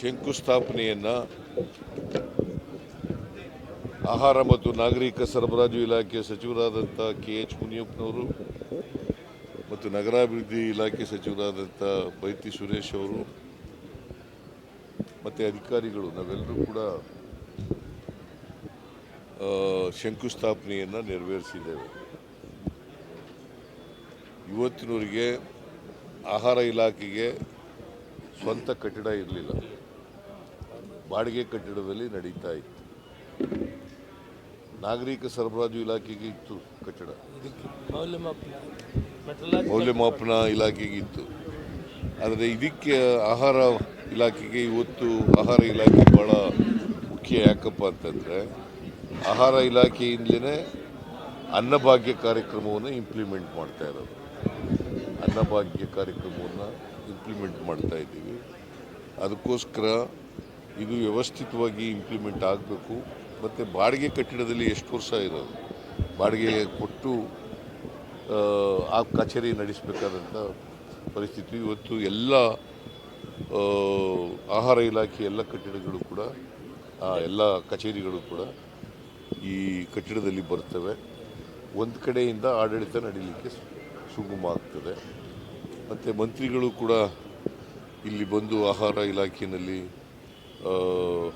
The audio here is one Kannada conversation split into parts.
ಶಂಕುಸ್ಥಾಪನೆಯನ್ನು ಆಹಾರ ಮತ್ತು ನಾಗರಿಕ ಸರಬರಾಜು ಇಲಾಖೆ ಸಚಿವರಾದಂಥ ಕೆ ಎಚ್ ಮುನಿಯಪ್ಪನವರು ಮತ್ತು ನಗರಾಭಿವೃದ್ಧಿ ಇಲಾಖೆ ಸಚಿವರಾದಂಥ ಬೈತಿ ಸುರೇಶ್ ಅವರು ಮತ್ತು ಅಧಿಕಾರಿಗಳು ನಾವೆಲ್ಲರೂ ಕೂಡ ಶಂಕುಸ್ಥಾಪನೆಯನ್ನು ನೆರವೇರಿಸಿದ್ದೇವೆ. ಇವತ್ತಿನವರಿಗೆ ಆಹಾರ ಇಲಾಖೆಗೆ ಸ್ವಂತ ಕಟ್ಟಡ ಇರಲಿಲ್ಲ. ಬಾಡಿಗೆ ಕಟ್ಟಡದಲ್ಲಿ ನಡೀತಾ ಇತ್ತು. ನಾಗರಿಕ ಸರಬರಾಜು ಇಲಾಖೆಗೆ ಇತ್ತು ಕಟ್ಟಡ. ಮೌಲ್ಯಮಾಪನ ಇಲಾಖೆಗೆ ಇತ್ತು. ಆದರೆ ಇದಕ್ಕೆ ಆಹಾರ ಇಲಾಖೆಗೆ ಇವತ್ತು ಆಹಾರ ಇಲಾಖೆ ಭಾಳ ಮುಖ್ಯ ಯಾಕಪ್ಪ ಅಂತಂದರೆ ಆಹಾರ ಇಲಾಖೆಯಿಂದಲೇ ಅನ್ನಭಾಗ್ಯ ಕಾರ್ಯಕ್ರಮವನ್ನು ಇಂಪ್ಲಿಮೆಂಟ್ ಮಾಡ್ತಾ ಇರೋದು. ಅನ್ನಭಾಗ್ಯ ಕಾರ್ಯಕ್ರಮವನ್ನು ಇಂಪ್ಲಿಮೆಂಟ್ ಮಾಡ್ತಾ ಇದ್ದೀವಿ. ಅದಕ್ಕೋಸ್ಕರ ಇದು ವ್ಯವಸ್ಥಿತವಾಗಿ ಇಂಪ್ಲಿಮೆಂಟ್ ಆಗಬೇಕು. ಮತ್ತು ಬಾಡಿಗೆ ಕಟ್ಟಡದಲ್ಲಿ ಎಷ್ಟು ವರ್ಷ ಇರೋದು? ಬಾಡಿಗೆ ಕೊಟ್ಟು ಆ, ಕಚೇರಿ ನಡೆಸಬೇಕಾದಂಥ ಪರಿಸ್ಥಿತಿ. ಇವತ್ತು ಎಲ್ಲ ಆಹಾರ ಇಲಾಖೆ ಎಲ್ಲ ಕಟ್ಟಡಗಳು ಕೂಡ ಆ, ಎಲ್ಲ ಕಚೇರಿಗಳು ಕೂಡ ಈ ಕಟ್ಟಡದಲ್ಲಿ ಬರ್ತವೆ. ಒಂದು ಕಡೆಯಿಂದ ಆಡಳಿತ ನಡೀಲಿಕ್ಕೆ ಸುಗಮ ಆಗ್ತದೆ. ಮತ್ತು ಮಂತ್ರಿಗಳು ಕೂಡ ಇಲ್ಲಿ ಬಂದು ಆಹಾರ ಇಲಾಖೆಯಲ್ಲಿ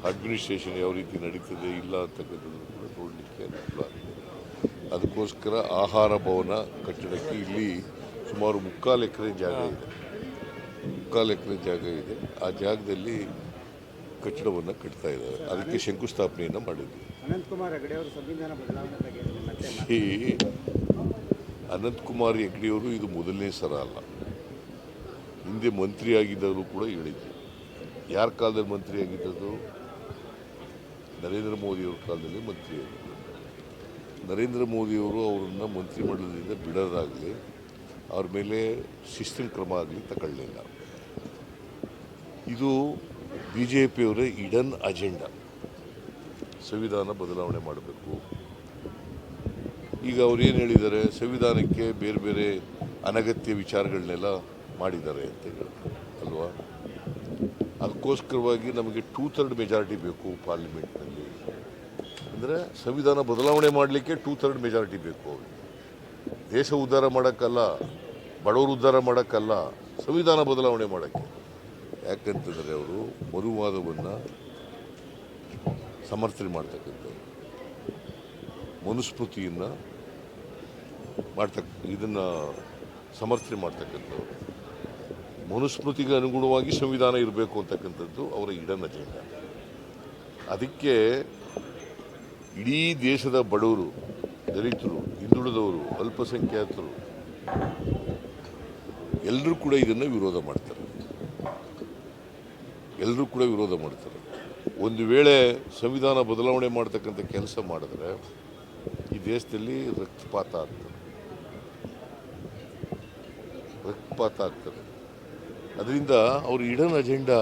ಅಡ್ಮಿನಿಸ್ಟ್ರೇಷನ್ ಯಾವ ರೀತಿ ನಡೀತದೆ ಇಲ್ಲ ಅಂತಕ್ಕಂಥದ್ದು ಕೂಡ ನೋಡಲಿಕ್ಕೆ ಅನುಕೂಲ ಅದಕ್ಕೋಸ್ಕರ ಆಹಾರ ಭವನ ಕಟ್ಟಡಕ್ಕೆ ಇಲ್ಲಿ ಸುಮಾರು ಮುಕ್ಕಾಲು ಎಕರೆ ಜಾಗ ಇದೆ. ಮುಕ್ಕಾಲು ಎಕರೆ ಜಾಗ ಇದೆ. ಆ ಜಾಗದಲ್ಲಿ ಕಟ್ಟಡವನ್ನು ಕಟ್ತಾ ಇದ್ದಾರೆ. ಅದಕ್ಕೆ ಶಂಕುಸ್ಥಾಪನೆಯನ್ನು ಮಾಡಿದ್ವಿ ಅನಂತಕುಮಾರ್ ಹೆಗ್ಡೆಯವರು ಇದು ಮೊದಲನೇ ಸಲ ಅಲ್ಲ. ಹಿಂದೆ ಮಂತ್ರಿಯಾಗಿದ್ದವರು ಕೂಡ ಹೇಳಿದ್ರು. ಯಾರ ಕಾಲದಲ್ಲಿ ಮಂತ್ರಿ ಆಗಿದ್ದದ್ದು? ನರೇಂದ್ರ ಮೋದಿಯವ್ರ ಕಾಲದಲ್ಲಿ ಮಂತ್ರಿ ಆಗಿದ್ದರು ನರೇಂದ್ರ ಮೋದಿಯವರು ಅವರನ್ನು ಮಂತ್ರಿಮಂಡಲದಿಂದ ಬಿಡೋದಾಗಲಿ, ಅವ್ರ ಮೇಲೆ ಶಿಸ್ತಿನ ಕ್ರಮ ಆಗಲಿ ತಗೊಳ್ಳಲಿಲ್ಲ ಇದು ಬಿ ಜೆ ಪಿಯವರ ಇಡನ್ ಅಜೆಂಡಾ. ಸಂವಿಧಾನ ಬದಲಾವಣೆ ಮಾಡಬೇಕು. ಈಗ ಅವ್ರು ಏನು ಹೇಳಿದ್ದಾರೆ? ಸಂವಿಧಾನಕ್ಕೆ ಬೇರೆ ಬೇರೆ ಅನಗತ್ಯ ವಿಚಾರಗಳನ್ನೆಲ್ಲ ಮಾಡಿದ್ದಾರೆ ಅಂತ ಹೇಳಿ ಅಲ್ವಾ? ಅದಕ್ಕೋಸ್ಕರವಾಗಿ ನಮಗೆ ಟೂ ಥರ್ಡ್ ಮೆಜಾರಿಟಿ ಬೇಕು ಪಾರ್ಲಿಮೆಂಟ್ನಲ್ಲಿ ಅಂದರೆ ಸಂವಿಧಾನ ಬದಲಾವಣೆ ಮಾಡಲಿಕ್ಕೆ ಟೂ ಥರ್ಡ್ ಮೆಜಾರಿಟಿ ಬೇಕು. ದೇಶ ಉದ್ಧಾರ ಮಾಡೋಕ್ಕಲ್ಲ, ಬಡವರು ಉದ್ಧಾರ ಮಾಡೋಕ್ಕಲ್ಲ, ಸಂವಿಧಾನ ಬದಲಾವಣೆ ಮಾಡೋಕ್ಕೆ. ಯಾಕಂತಂದರೆ ಅವರು ಮರುವಾದವನ್ನು ಸಮರ್ಥನೆ ಮಾಡ್ತಕ್ಕಂಥದ್ದು ಮನುಸ್ಮೃತಿಯನ್ನು ಮಾಡ್ತಕ್ಕ, ಇದನ್ನು ಸಮರ್ಥನೆ ಮಾಡ್ತಕ್ಕಂಥವ್ರು. ಮನುಸ್ಮೃತಿಗೆ ಅನುಗುಣವಾಗಿ ಸಂವಿಧಾನ ಇರಬೇಕು ಅಂತಕ್ಕಂಥದ್ದು ಅವರ ಇಡನ್ ಅಜೆಂಡ ಅದಕ್ಕೆ ಇಡೀ ದೇಶದ ಬಡವರು, ದಲಿತರು, ಹಿಂದುಳಿದವರು, ಅಲ್ಪಸಂಖ್ಯಾತರು ಎಲ್ಲರೂ ಕೂಡ ಇದನ್ನು ವಿರೋಧ ಮಾಡ್ತಾರೆ. ಎಲ್ಲರೂ ಕೂಡ ವಿರೋಧ ಮಾಡ್ತಾರೆ. ಒಂದು ವೇಳೆ ಸಂವಿಧಾನ ಬದಲಾವಣೆ ಮಾಡ್ತಕ್ಕಂಥ ಕೆಲಸ ಮಾಡಿದ್ರೆ ಈ ದೇಶದಲ್ಲಿ ರಕ್ತಪಾತ ಆಗ್ತದೆ. ರಕ್ತಪಾತ ಆಗ್ತದೆ. ಅದರಿಂದ ಅವ್ರ ಇಡನ್ ಅಜೆಂಡಾ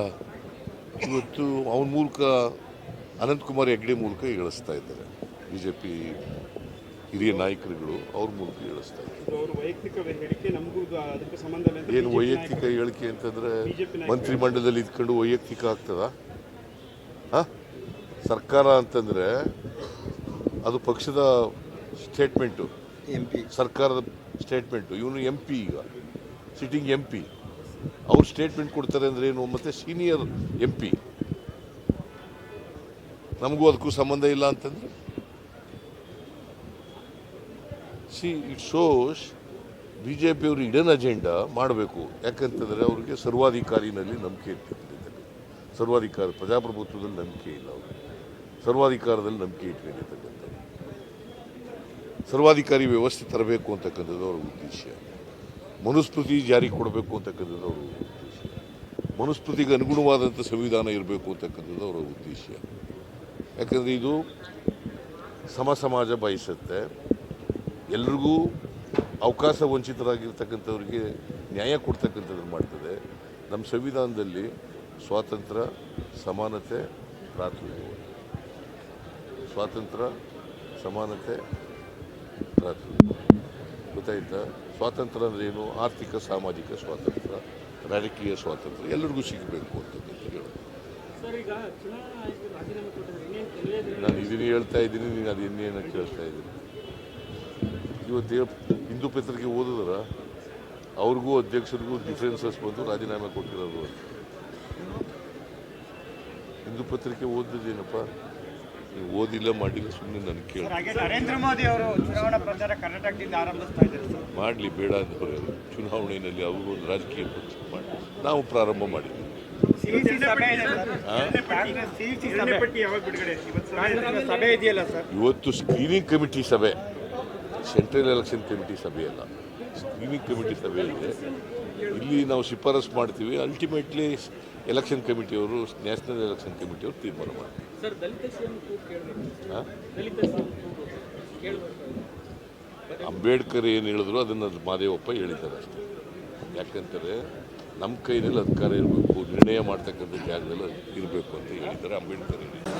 ಇವತ್ತು ಅವನ ಮೂಲಕ ಅನಂತಕುಮಾರ್ ಹೆಗ್ಡೆ ಮೂಲಕ ಏಳಿಸ್ತಾ ಇದ್ದಾರೆ. ಬಿ ಜೆ ಪಿ ಹಿರಿಯ ನಾಯಕರುಗಳು ಅವ್ರ ಮೂಲಕ ಏಳಿಸ್ತಾ ಇದ್ದಾರೆ. ಅವ್ರ ವೈಯಕ್ತಿಕ ಹೇಳಿಕೆ ನಮಗೂ ಅದಕ್ಕೆ ಸಂಬಂಧ ಇಲ್ಲ ಏನು ವೈಯಕ್ತಿಕ ಹೇಳಿಕೆ ಅಂತಂದರೆ. ಮಂತ್ರಿಮಂಡಲದಲ್ಲಿ ಇದ್ಕೊಂಡು ವೈಯಕ್ತಿಕ ಆಗ್ತದ? ಸರ್ಕಾರ ಅಂತಂದರೆ ಅದು ಪಕ್ಷದ ಸ್ಟೇಟ್ಮೆಂಟು ಎಂ ಪಿ ಸರ್ಕಾರದ ಸ್ಟೇಟ್ಮೆಂಟು ಇವನು ಎಂ ಪಿ ಈಗ. ಸಿಟ್ಟಿಂಗ್ ಎಂ ಪಿ ಅವ್ರು ಸ್ಟೇಟ್ಮೆಂಟ್ ಕೊಡ್ತಾರೆ ಅಂದ್ರೆ ಏನು? ಮತ್ತೆ ಸೀನಿಯರ್ ಎಂ ಪಿ ನಮಗೂ ಅದಕ್ಕೂ ಸಂಬಂಧ ಇಲ್ಲ ಅಂತಂದ್ರೆ? See it shows B J ಪಿಯವರು ಇಡನ್ ಅಜೆಂಡಾ ಮಾಡಬೇಕು. ಯಾಕಂತಂದರೆ ಅವರಿಗೆ ಸರ್ವಾಧಿಕಾರಿನಲ್ಲಿ ನಂಬಿಕೆ ಇಟ್ಕೊಂಡಿದ್ದಾರೆ ಸರ್ವಾಧಿಕಾರ, ಪ್ರಜಾಪ್ರಭುತ್ವದಲ್ಲಿ ನಂಬಿಕೆ ಇಲ್ಲ ಅವರು. ಸರ್ವಾಧಿಕಾರದಲ್ಲಿ ನಂಬಿಕೆ ಇಟ್ಕೊಂಡಿರ್ತಕ್ಕಂಥದ್ದು ಸರ್ವಾಧಿಕಾರಿ ವ್ಯವಸ್ಥೆ ತರಬೇಕು ಅಂತಕ್ಕಂಥದ್ದು ಅವರ ಉದ್ದೇಶ. ಮನುಸ್ಮೃತಿ ಜಾರಿ ಕೊಡಬೇಕು ಅಂತಕ್ಕಂಥದ್ದು ಅವರ ಉದ್ದೇಶ. ಮನುಸ್ಮೃತಿಗೆ ಅನುಗುಣವಾದಂಥ ಸಂವಿಧಾನ ಇರಬೇಕು ಅಂತಕ್ಕಂಥದ್ದು ಅವರ ಉದ್ದೇಶ. ಯಾಕಂದರೆ ಇದು ಸಮ ಸಮಾಜ ಬಯಸುತ್ತೆ. ಎಲ್ರಿಗೂ ಅವಕಾಶ ವಂಚಿತರಾಗಿರ್ತಕ್ಕಂಥವ್ರಿಗೆ ನ್ಯಾಯ ಕೊಡ್ತಕ್ಕಂಥದ್ದು ಮಾಡ್ತದೆ. ನಮ್ಮ ಸಂವಿಧಾನದಲ್ಲಿ ಸ್ವಾತಂತ್ರ್ಯ ಸಮಾನತೆ ಭ್ರಾತೃತ್ವ ಸ್ವಾತಂತ್ರ್ಯ ಸಮಾನತೆ ಭ್ರಾತೃತ್ವ ಗೊತ್ತಾಯ್ತಾ ಸ್ವಾತಂತ್ರ್ಯ ಅಂದ್ರೆ ಏನು? ಆರ್ಥಿಕ ಸಾಮಾಜಿಕ ಸ್ವಾತಂತ್ರ್ಯ ರಾಜಕೀಯ ಸ್ವಾತಂತ್ರ್ಯ ಎಲ್ಲರಿಗೂ ಸಿಗಬೇಕು ಅಂತ ಹೇಳೋದು. ನಾನು ಇದನ್ನೇ ಹೇಳ್ತಾ ಇದ್ದೀನಿ ನೀನು ಅದು ಇನ್ನೇನು ಕೇಳ್ತಾ ಇದ್ದೀನಿ. ಇವತ್ತು ಹಿಂದೂ ಪತ್ರಿಕೆ ಓದಿದ್ರ ಅವ್ರಿಗೂ ಅಧ್ಯಕ್ಷರಿಗೂ ಡಿಫ್ರೆನ್ಸಸ್ ಬಂದು ರಾಜೀನಾಮೆ ಕೊಟ್ಟಿರೋದು ಅಂತ. ಹಿಂದೂ ಪತ್ರಿಕೆ ಓದಿದ್ದೇನಪ್ಪ ಓದಿಲ್ಲ ಮಾಡಿಲ್ಲ ಸುಮ್ಮನೆ ನಾನು ಕೇಳಿ. ನರೇಂದ್ರ ಮೋದಿ ಅವರು ಚುನಾವಣಾ ಪ್ರಚಾರ ಕರ್ನಾಟಕದಿಂದ ಆರಂಭಿಸ್ತಾ ಇದ್ದಾರೆ ಸರ್. ಮಾಡಲಿ ಬೇಡ ಅವರು ಚುನಾವಣೆಯಲ್ಲಿ ಅವರು ಒಂದು ರಾಜಕೀಯ ಪಕ್ಷ ಮಾಡಿ. ನಾವು ಪ್ರಾರಂಭ ಮಾಡಿದ್ವಿ. ಸಿಇಸಿ ಸಭೆ ಇದೆ ಸರ್. ಸಿಇಸಿ ಸಭೆ. ಪಟ್ಟಿ ಯಾವಾಗ ಬಿಡುಗಡೆ ಇವತ್ತು ಸಭೆ ಇದೆಯಲ್ಲ? ಸರ್. ಇವತ್ತು ಸ್ಕ್ರೀನಿಂಗ್ ಕಮಿಟಿ ಸಭೆ. ಸೆಂಟ್ರಲ್ ಎಲೆಕ್ಷನ್ ಕಮಿಟಿ ಸಭೆ ಅಲ್ಲ ಸ್ಕ್ರೀನಿಂಗ್ ಕಮಿಟಿ ಸಭೆಯಲ್ಲಿ ಇದೆ. ಇಲ್ಲಿ ನಾವು ಶಿಫಾರಸ್ ಮಾಡ್ತೀವಿ. ಅಲ್ಟಿಮೇಟ್ಲಿ ಎಲೆಕ್ಷನ್ ಕಮಿಟಿಯವರು ನ್ಯಾಷನಲ್ ಎಲೆಕ್ಷನ್ ಕಮಿಟಿಯವರು ತೀರ್ಮಾನ ಕೇಳಬೇಕು. ಅಂಬೇಡ್ಕರ್ ಏನು ಹೇಳಿದ್ರು ಅದನ್ನು ಮಾದೇವಪ್ಪ ಹೇಳಿದ್ದಾರೆ ಅಷ್ಟೇ. ಯಾಕಂತಾರೆ ನಮ್ಮ ಕೈನಲ್ಲಿ ಅಧಿಕಾರ ಇರಬೇಕು ನಿರ್ಣಯ ಮಾಡ್ತಕ್ಕಂಥ ಜಾಗದಲ್ಲಿ ಇರಬೇಕು ಅಂತ ಹೇಳಿದ್ದಾರೆ ಅಂಬೇಡ್ಕರ್ ಹೇಳಿದ್ದಾರೆ.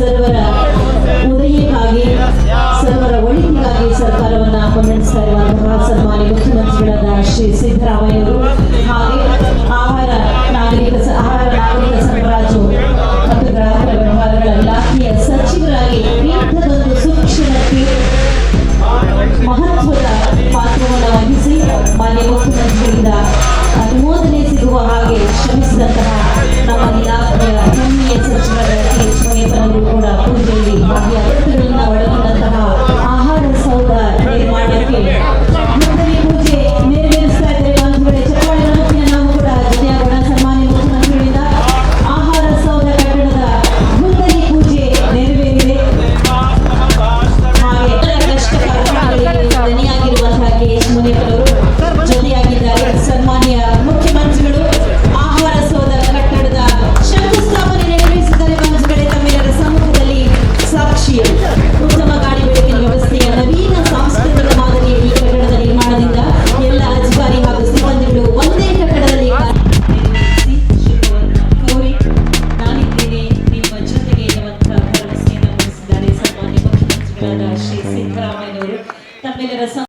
ಸರ್ವರ ಉದಯಕ್ಕಾಗಿ ಸರ್ವರ ಒಳಿತಿಗಾಗಿ ಸರ್ಕಾರವನ್ನ ಮುನ್ನಡೆಸ್ತಾ ಇರುವಂತಹ ಸನ್ಮಾನ್ಯ ಮುಖ್ಯಮಂತ್ರಿಗಳಾದ ಶ್ರೀ ಸಿದ್ದರಾಮಯ್ಯವರು ಹಾಗೂ